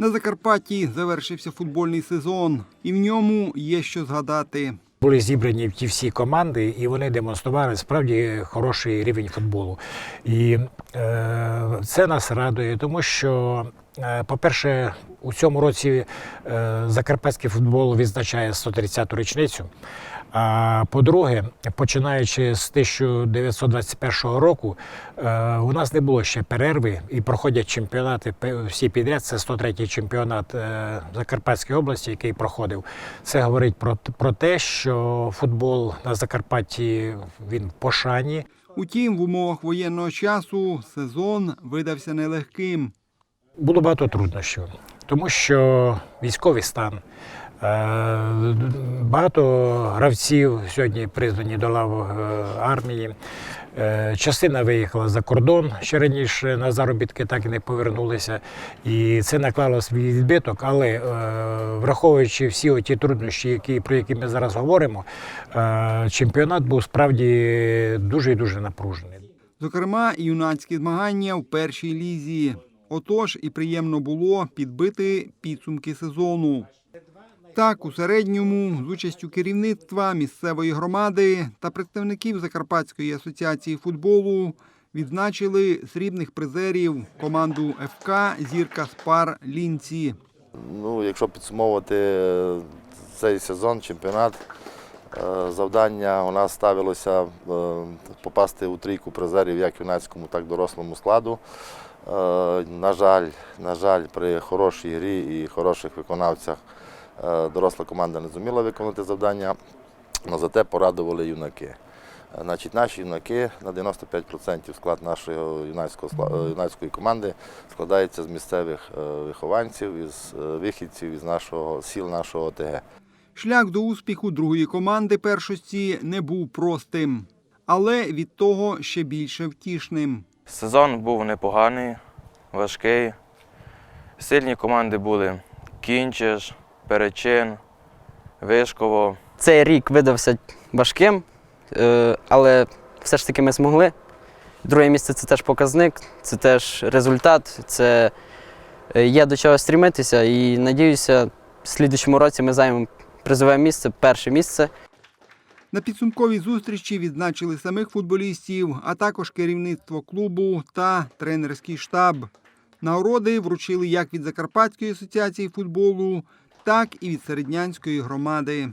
На Закарпатті завершився футбольний сезон, і в ньому є що згадати. Були зібрані ті всі команди, і вони демонстрували справді хороший рівень футболу. І е, це нас радує, тому що, е, по-перше, у цьому році е, закарпатський футбол відзначає 130-ту річницю. А по-друге, починаючи з 1921 року, е, у нас не було ще перерви і проходять чемпіонати всі підряд. Це 103-й чемпіонат е, Закарпатської області, який проходив. Це говорить про, про те, що футбол на Закарпатті він в пошані. Утім, в умовах воєнного часу сезон видався нелегким. Було багато труднощів, тому що військовий стан. Е, Багато гравців сьогодні призвані до лав е, армії. Е, Частина виїхала за кордон ще раніше на заробітки, так і не повернулися. І це наклало свій відбиток. Але враховуючи всі ті труднощі, які, про які ми зараз говоримо, чемпіонат був справді дуже і дуже напружений. Зокрема, юнацькі змагання в першій лізі. Отож, і приємно було підбити підсумки сезону. Так, у середньому з участю керівництва місцевої громади та представників Закарпатської асоціації футболу відзначили срібних призерів команду ФК Зірка Спар Лінці. Ну, якщо підсумовувати е, цей сезон, чемпіонат, е, завдання у нас ставилося е, попасти у трійку призерів як юнацькому, так і дорослому складу. На жаль, на жаль, при хорошій грі і хороших виконавцях доросла команда не зуміла виконати завдання, але зате порадували юнаки. Е, Значить, наші юнаки на 95% склад нашої юнацького е, юнацької команди складається з місцевих е, вихованців, із е, вихідців із нашого сіл нашого ОТГ. Шлях до успіху другої команди першості не був простим, але від того ще більше втішним. Сезон був непоганий, важкий. Сильні команди були Кінчиш, Перечин, Вишково. Цей рік видався важким, е, але все ж таки ми змогли. Друге місце це теж показник, це теж результат, це е, є до чого стрімитися. І надіюся, в слідчому році ми займемо призове місце, перше місце. На підсумковій зустрічі відзначили самих футболістів, а також керівництво клубу та тренерський штаб. Нагороди вручили як від Закарпатської асоціації футболу, так і від Середнянської громади.